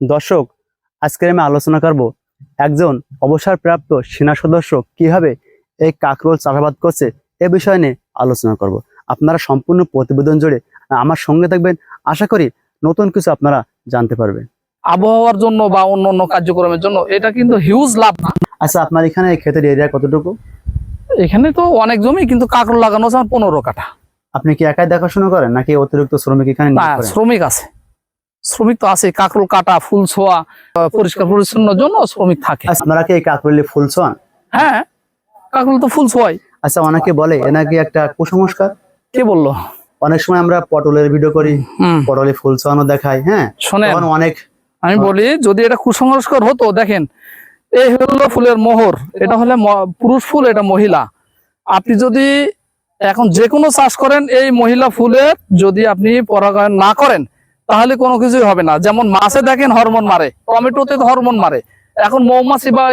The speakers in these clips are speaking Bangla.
দর্শক আজকে আমি আলোচনা করব একজন অবসরপ্রাপ্ত সেনা সদস্য কীভাবে এই কাকরোল চাষাবাদ করছে এ বিষয় নিয়ে আলোচনা করব। আপনারা সম্পূর্ণ প্রতিবেদন জুড়ে আমার সঙ্গে থাকবেন। আশা করি নতুন কিছু আপনারা জানতে পারবেন। আবহাওয়ার জন্য বা অন্য অন্য কার্যক্রমের জন্য এটা কিন্তু হিউজ লাভ না। আচ্ছা আপনার এখানে এই ক্ষেতের এরিয়া কতটুকু? এখানে তো অনেক জমি কিন্তু কাকড় লাগানো আছে আমার পনেরো কাঠা। আপনি কি একাই দেখাশোনা করেন নাকি অতিরিক্ত শ্রমিক এখানে? শ্রমিক আছে। শ্রমিক তো আছে কাকড় কাটা ফুল ছোয়া পরিষ্কার পরিচ্ছন্নর জন্য শ্রমিক থাকে। আচ্ছা, আপনারা কি এই কাকরলি ফুল ছোয়ান? হ্যাঁ কাকড় তো ফুল ছোয়াই। আচ্ছা অনেকে বলে এ নাকি একটা কুসংস্কার? কে বলল? অনেক সময় আমরা পটলের ভিডিও করি পটলে ফুল ছোয়ানো দেখাই হ্যাঁ? শোনেন। অনেক আমি বলি যদি এটা কুসংস্কার হতো দেখেন এই হলো ফুলের মোহর এটা হলে পুরুষ ফুল এটা মহিলা। আপনি যদি এখন যে কোনো চাষ করেন এই মহিলা ফুলের যদি আপনি পরাগায়ন না করেন তাহলে কোনো কিছুই হবে না। যেমন মাছে দেখেন হরমোন মারে, টমেটোতে তো হরমোন মারে। এখন মৌমাছি বা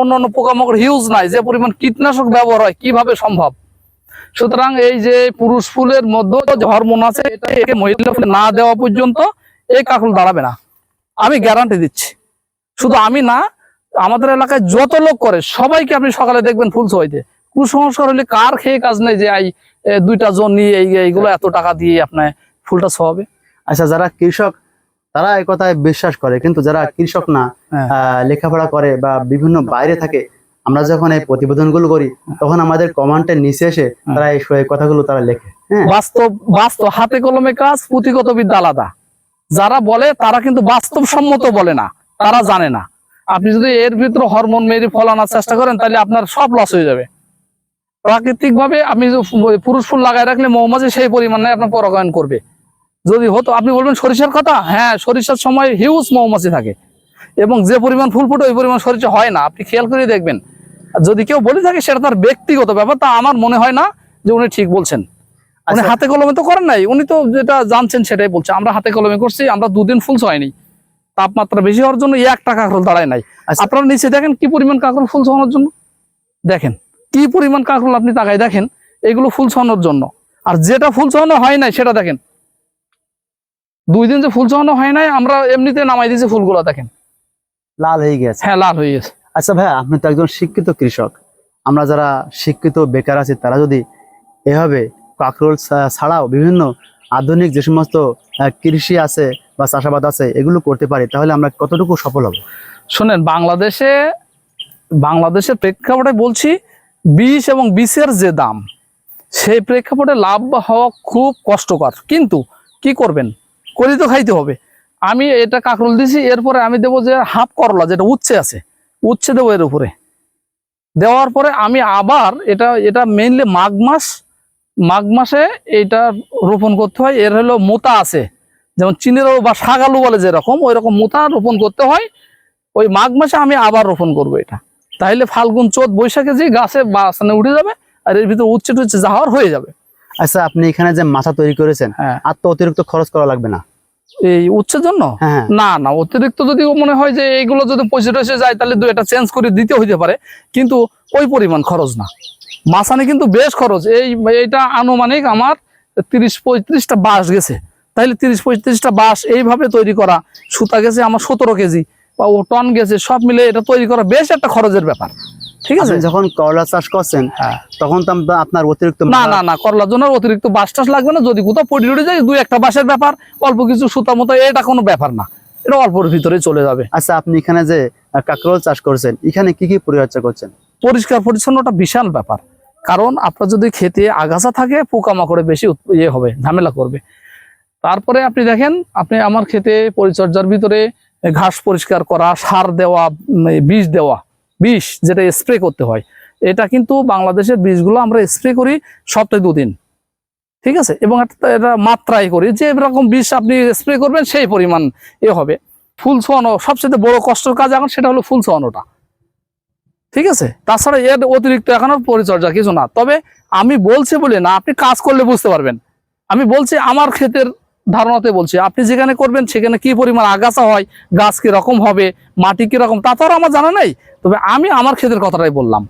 অন্যান্য পোকামাকড় হিউজ নাই, যে পরিমাণ কীটনাশক ব্যবহার হয়, কীভাবে সম্ভব? সুতরাং এই যে পুরুষ ফুলের মধ্যে হরমোন আছে, এটা মহিলা না দেওয়া পর্যন্ত এই কাকুল দাঁড়াবে না। আমি গ্যারান্টি দিচ্ছি। শুধু আমি না, আমাদের এলাকায় যত লোক করে, সবাইকে আপনি সকালে দেখবেন ফুল ছোয়াইতে কুসংস্কার হলে কার খেয়ে কাজ নেই যে এই দুইটা জন নিয়ে এইগুলো এত টাকা দিয়ে আপনার ফুলটা ছোয়াবে আচ্ছা যারা কৃষক তারা এই কথায় বিশ্বাস করে কিন্তু যারা কৃষক না হ্যাঁ। আহ, লেখাপড়া করে বা বিভিন্ন বাইরে থাকে আমরা যখন এই প্রতিবেদনগুলো করি তখন আমাদের কমেন্টের নিচে এসে তারা এই কথাগুলো তারা লেখে হ্যাঁ। বাস্তব বাস্তব হাতে কলমে কাজ পুঁথিগত বিদ্যা আলাদা। যারা বলে তারা কিন্তু বাস্তবসম্মত বলে না তারা জানে না। আপনি যদি এর ভিতরে হরমোন মেরে ফলানোর চেষ্টা করেন তাহলে আপনার সব লস হয়ে যাবে। প্রাকৃতিক ভাবে আপনি পুরুষ ফুল লাগায় রাখলে মৌমাছি সেই পরিমাণে আপনার পরাগায়ন করবে। যদি হতো আপনি বলবেন সরিষার কথা? হ্যাঁ সরিষার সময় হিউজ মৌমাছি থাকে। এবং যে পরিমাণ ফুল ফুটে ওই পরিমাণ সরিষা হয় না আপনি খেয়াল করে দেখবেন। যদি কেউ বলে থাকে সেটা তার ব্যক্তিগত ব্যাপার তা আমার মনে হয় না যে উনি ঠিক বলছেন। উনি আচ্ছা। হাতে কলমে তো করেন নাই উনি তো যেটা জানছেন সেটাই বলছে। আমরা হাতে কলমে করছি আমরা দুদিন ফুল ছয়নি তাপমাত্রা বেশি হওয়ার জন্য একটা কাঁকরোল দাঁড়ায় নাই। আচ্ছা। আপনারা নিচে দেখেন কি পরিমাণ কাঁকরোল ফুল ছড়ানোর জন্য? দেখেন কি পরিমাণ কাঁকরোল আপনি তাকায় দেখেন এগুলো ফুল ছড়ানোর জন্য। আর যেটা ফুল ছড়ানো হয় নাই সেটা দেখেন দুই দিন যে ফুল ছড়ানো হয় নাই আমরা এমনিতে নামাই দিয়েছি ফুলগুলো দেখেন। লাল হয়ে গেছে। হ্যাঁ লাল হয়ে গেছে। আচ্ছা ভাই আপনি তো একজন শিক্ষিত কৃষক। আমরা যারা শিক্ষিত বেকার আছি তারা যদি এভাবে কাকরোল ছাড়াও বিভিন্ন আধুনিক যে সমস্ত কৃষি আছে বা চাষাবাদ আছে এগুলো করতে পারি তাহলে আমরা কতটুকু সফল হব? শোনেন বাংলাদেশে বাংলাদেশের প্রেক্ষাপটে বলছি বিষ এবং বিষের যে দাম সেই প্রেক্ষাপটে লাভ হওয়া খুব কষ্টকর। কিন্তু কি করবেন? করি তো খাইতে হবে। আমি এটা কাকরোল দিছি, এরপরে আমি দেবো যে হাফ করলা, যেটা উচ্ছে আছে, উচ্ছে দেবো এর উপরে। দেওয়ার পরে আমি আবার এটা এটা মেইনলি মাঘ মাস, মাঘ মাসে এটা রোপণ করতে হয়। এর হলো মোতা আছে, যেমন চিনের বা শাক আলু বলে যেরকম ওই রকম মোতা রোপণ করতে হয়। ওই মাঘ মাসে আমি আবার রোপণ করব এটা। তাইলে ফাল্গুন চোদ্দ বৈশাখে যে গাছে বাসানে উঠে যাবে, আর এর ভিতরে উচ্ছে টুচ্ছে যাওয়ার হয়ে যাবে। আচ্ছা আপনি এখানে যে মাথা তৈরি করেছেন হ্যাঁ। আর তো অতিরিক্ত খরচ করা লাগবে না? এই উচ্ছের জন্য? হ্যাঁ হ্যাঁ। না না অতিরিক্ত যদি মনে হয় যে এইগুলো যদি পয়সা টয়সা যায় তাহলে দু এটা চেঞ্জ করে দিতে হইতে পারে কিন্তু ওই পরিমাণ খরচ না। মাসানে কিন্তু বেশ খরচ। এই এইটা আনুমানিক আমার তিরিশ পঁয়ত্রিশটা বাঁশ গেছে। তাহলে তিরিশ পঁয়ত্রিশটা বাঁশ এইভাবে তৈরি করা সুতা গেছে আমার সতেরো কেজি বা ও টন গেছে সব মিলে এটা তৈরি করা বেশ একটা খরচের ব্যাপার। ঠিক আছে? যখন করলা চাষ করছেন হ্যাঁ। তখন তো আপনার অতিরিক্ত না না না করলার জন্য অতিরিক্ত বাঁশ টাস লাগবে না। যদি কোথাও পড়ে উঠে যায় দুই একটা বাঁশের ব্যাপার অল্প কিছু সুতা মতো এটা কোনো ব্যাপার না। এটা অল্পর ভিতরে চলে যাবে। আচ্ছা আপনি এখানে যে কাঁকরোল চাষ করছেন এখানে কি কি পরিচর্যা করছেন? পরিষ্কার পরিচ্ছন্নটা বিশাল ব্যাপার। কারণ আপনার যদি খেতে আগাছা থাকে পোকামাকড়ে বেশি ইয়ে হবে ঝামেলা করবে। তারপরে আপনি দেখেন আপনি আমার খেতে পরিচর্যার ভিতরে ঘাস পরিষ্কার করা সার দেওয়া বিষ দেওয়া বিষ যেটা স্প্রে করতে হয়। এটা কিন্তু বাংলাদেশের বীজগুলো আমরা স্প্রে করি সপ্তাহে দুদিন। ঠিক আছে? এবং এটা মাত্রায় করি। যে এরকম বিষ আপনি স্প্রে করবেন সেই পরিমাণ এ হবে। ফুল ছোয়ানো সবচেয়ে বড় কষ্টের কাজ এখন সেটা হলো ফুল ছোয়ানোটা। ঠিক আছে? তাছাড়া এর অতিরিক্ত এখন পরিচর্যা কিছু না। তবে আমি বলছি বলে না, আপনি কাজ করলে বুঝতে পারবেন। আমি বলছি আমার ক্ষেতের ধারণাতে বলছি, আপনি যেখানে করবেন সেখানে কি পরিমাণ আগাছা হয়, গাছ কি রকম হবে, মাটি কি রকম তা তো আর আমার জানা নেই। তবে আমি আমার ক্ষেতের কথাটাই বললাম।